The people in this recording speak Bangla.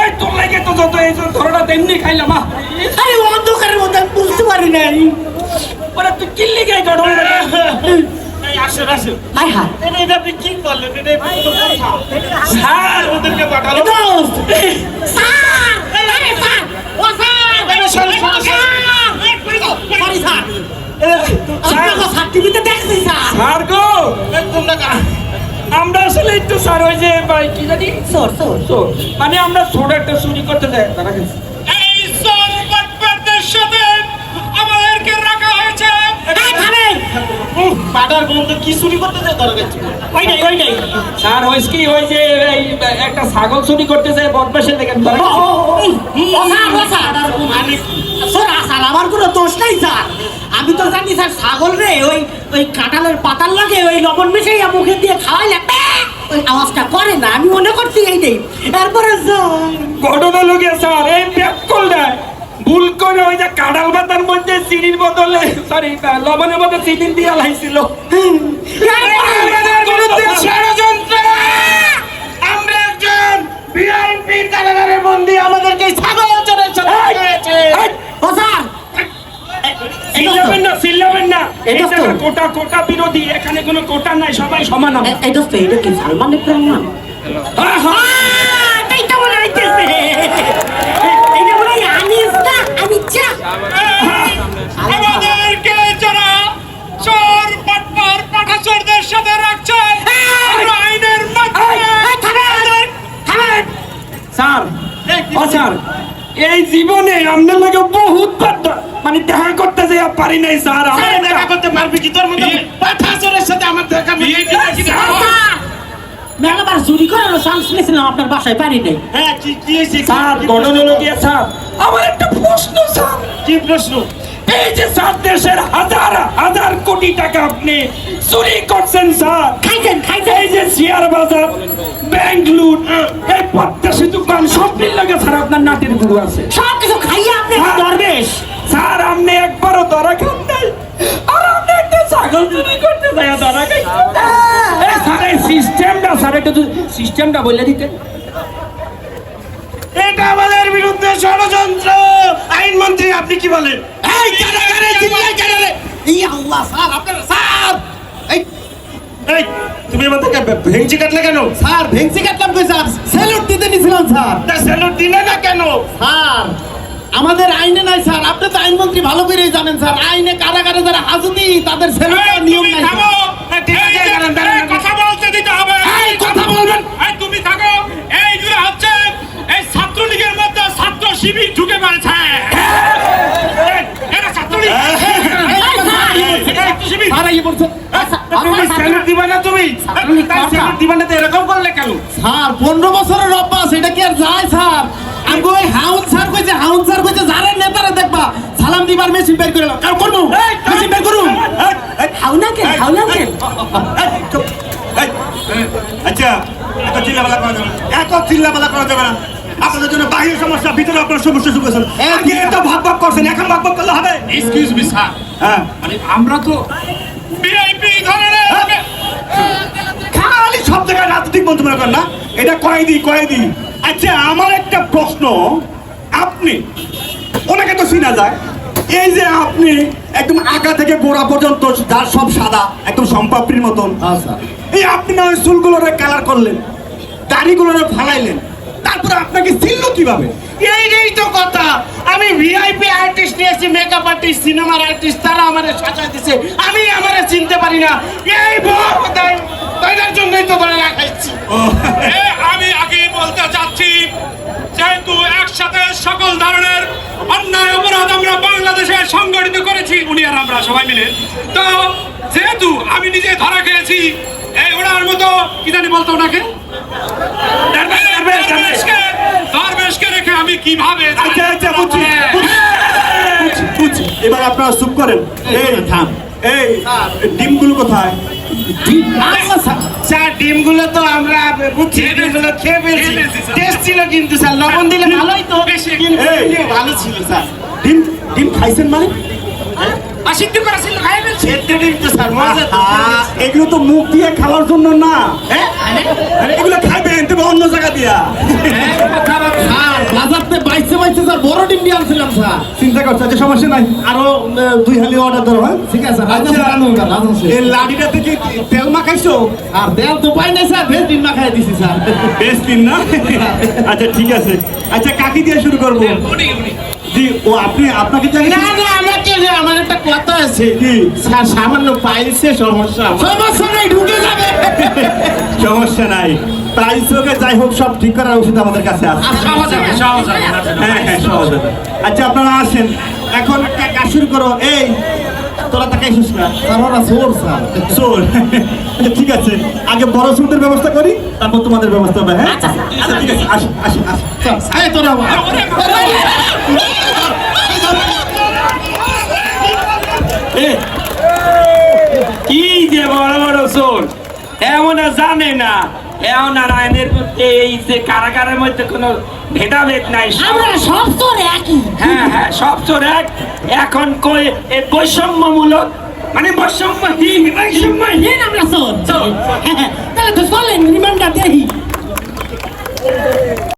এই তোর লাগে তো যত এই ধরোটা তেমনি খাইলাম আরে অন্ধকারের মধ্যে আমি বুঝতে পারি নাই। পরে তুই কিল্লি গাই গঠন আসেন আসেন হাই হাই এটা আপনি কি করলেন? এটা স্যার! ওদেরকে পাঠালো। স্যার! আরে স্যার! ও স্যার! সরি স্যার আপনাকে স্যার! স্যার ওই যে ভাই কি জানি? সর সর তো মানে আমরা একটা চুরি করতে যাই তারা গেছে। এই সাথে আমাদেরকে রাখা হয়েছে। পাটার বন্ধু কি চুরি করতে যায় গেছে। ওই নাই ওই নাই। স্যার কি ওই যে এই একটা ছাগল চুরি করতে যায় বদমাসের দেখেন ধরা ও, গেছে। ও, ও, ও, স্যার ও স্যার। কি? স্যার স্যার আমার কোনো দোষ নাই স্যার। আমি তো জানি স্যার ছাগল রে ওই ওই কাঁঠালের পাতার লাগে ওই লবণ মিশাইয়া মুখে দিয়ে খাওয়াইলে প্যাক, ওই আওয়াজটা করে না আমি মনে করছি এই নেই স্যার ঘটনা লোকে স্যার এই ব্যাকল দেয় ভুল করে ওই যে কাঁঠাল পাতার মধ্যে চিনির বদলে সরি লবণের মধ্যে চিনি দিয়ে লাইছিল। চিল্লাবেন না। না দোস্ত। জায়গা কোটা কোটা বিরোধী এখানে কোনো কোটা নাই সবাই সমান আমরা। এই এটা কি সালমান ইব্রাহিম হ্যাঁ, হ্যাঁ। এইটা মনে হইতেছে। এইটা মনে হয় আনিস না আনিচ্ছা আমাদেরকে যারা চোর পাটপার পাঠাচোরদের সাথে রাখছে আমরা আইনের মাধ্যমে স্যার ও স্যার এই জীবনে আপনার লাগে বহুত বার মানে দেখা করতে যে পারি নাই স্যার আমার আরে দেখা করতে পারবি কি? তোর মতো সরের সাথে আমার দেখা মেলাবার চুরি করার চান্স নিয়েছিলাম আপনার বাসায় পারি নাই। হ্যাঁ কি কি হয়েছে? স্যার ঘটনা লোকে স্যার। আমার একটা প্রশ্ন স্যার। কি প্রশ্ন? এই যে স্যার দেশের হাজার হাজার কোটি টাকা আপনি চুরি করছেন স্যার। খাইছেন খাইছেন। এই যে শেয়ার বাজার ব্যাংক লুট এই পদ্মা সেতু কাম সব মিল লাগে স্যার আপনার নাটের গুরু আছে। সব কিছু খাইয়া আপনি হ্যাঁ। দরবেশ। স্যার আপনি একবারও ধরা খান নাই। আর আপনি একটা ছাগল চুরি করতে যায় ধরা খাই এই স্যার এই সিস্টেমটা স্যার একটু সিস্টেমটা বলে দিতেন এটা আমাদের বিরুদ্ধে ষড়যন্ত্র। আইনমন্ত্রী আপনি কি বলেন? ভেঙচি কাটলে কেন স্যার ভেংসি কাটলাম কই স্যার স্যালুট দিতে নিছিলাম স্যার তা স্যালুট দিলে না কেন স্যার আমাদের আইনে নাই স্যার আপনি তো আইনমন্ত্রী ভালো করেই জানেন স্যার আইনে কারাগারে যারা হাজতি তাদের স্যালুট নিয়ম নাই আছে, কথা বলতে দিতে হবে এই, কথা বলবেন। এই তুমি থাকো এইগুলো হচ্ছে এই ছাত্রলীগের মধ্যে ছাত্র শিবির ঢুকে পড়েছে এই, এরা ছাত্রলীগ এই, ছাত্র শিবির স্যার, এই বলছে, এই, স্যার, তুমি স্যালুট দিবা না তুমি? তাই স্যালুট দিবা না তো এরকম করলে কেন? স্যার পনেরো বছরের অভ্যাস এটা কি আর যায় স্যার? আমি ওই হাউন স্যার কইছে হাউন স্যার কইছে যারা নেতারা দেখবা সালাম দিবার মেশিন বের করে নাও। কার করব? মেশিন বের করুন হাউন হাউন আচ্ছা এত চিল্লাপালা করা যাবে না। এত চিল্লাপালা করা যাবে না। আপনাদের জন্য বাহির সমস্যা ভিতরে আপনার সমস্যা শুরু করেছেন আগে এত ভাগ ভাগ করছেন এখন ভাগ ভাগ করলে হবে। এক্সকিউজ মি স্যার হ্যাঁ। মানে আমরা তো ধরনের খালি সব জায়গায় রাজনৈতিক মন্ত্রী মনে করেন না এটা কয়েদি কয়েদি আচ্ছা আমার একটা প্রশ্ন আপনি ওনাকে তো চিনা যায় এই যে আপনি একদম আগা থেকে গোড়া পর্যন্ত যার সব সাদা একদম সম্পাপড়ির মতন। এই আপনি না ওই চুলগুলোরে কালার করলেন দাড়িগুলোরে ফালাইলেন তারপরে আপনাকে চিনল কীভাবে? এইটাই তো কথা। আমি ভিআইপি আর্টিস্ট নিয়েছি মেকআপ আর্টিস্ট সিনেমার আর্টিস্ট তারা আমারে সাজায় দিছে। আমি আমারে চিনতে পারি না। এই বড় তাইদের জন্যই তো করে রাখাইছি। আমি আগে বলতে চাচ্ছি যেহেতু একসাথে সকল ধরনের অন্যায় অপরাধ আমরা বাংলাদেশে সংগঠিত করেছি উনি আর আমরা সবাই মিলে। তো যেহেতু আমি নিজে ধরা খেয়েছি এই ওনার মতো কি জানি বলতো ওনাকে দরবেশ, দরবেশ, দরবেশ। দরবেশকে দরবেশকে রেখে আমি কীভাবে আচ্ছা আচ্ছা বুঝছি বুঝছি, বুঝছি এবার আপনারা চুপ করেন। এই থাম। এই ডিমগুলো কোথায়? স্যার। ডিমগুলো তো আমরা বুঝছি ডিমগুলো খেয়ে ফেলছি। টেস্ট ছিল কিন্তু স্যার। লবণ দিলে ভালোই তো। ভালো ছিল স্যার। ডিম ডিম খাইছেন মানে? আর সিদ্ধ করা খাই ফেলছি। ডিম এগুলো তো মুখ দিয়ে খাওয়ার জন্য না। হ্যাঁ? আরে, এগুলো খাইবেন তবে অন্য জায়গা দিয়া। বড় আনছিলাম স্যার। চিন্তা করছ আচ্ছা সমস্যা নাই। আরও দুই হালি অর্ডার ধরো হ্যাঁ? ঠিক আছে আচ্ছা, এই লাডিটা থেকে তেল মাখাইছো? আর তেল তো পাই নাই স্যার ডিম মাখাই দিছি স্যার। বেশ দিন না? আচ্ছা ঠিক আছে। আচ্ছা কাকি দিয়ে শুরু করব। ও আপনি আপনাকে জানি না না আমাকে না আমার একটা কথা আছে? স্যার সামান্য পাইছে সমস্যা সমস্যা নাই ঢুকে যাবে। সমস্যা নাই। প্রাইস হোক যাই হোক সব ঠিক করার ওষুধ আমাদের কাছে আছে। হ্যাঁ হ্যাঁ সহজ। আচ্ছা আপনারা আসেন। এখন কাজ শুরু করো। এই তোরা তাকাইছিস না? স্যার ওরা চোর স্যার। চোর? আছে আগে বড় সুদের ব্যবস্থা করি তারপর তোমাদের ব্যবস্থা হবে হ্যাঁ? আচ্ছা ঠিক আছে তোরা কি যে বড় বড় চোর এমন জানে না এমন আর আইনের মধ্যে এই যে কারাগারের মধ্যে কোনো ভেদাভেদ নাই সব- আমরা সব তোর একই। হ্যাঁ হ্যাঁ সব চোর এক। এখন বৈষম্যমূলক মানে হ্যাঁ, হ্যাঁ। তাহলে তো চলেন রিমান্ডার দেহি।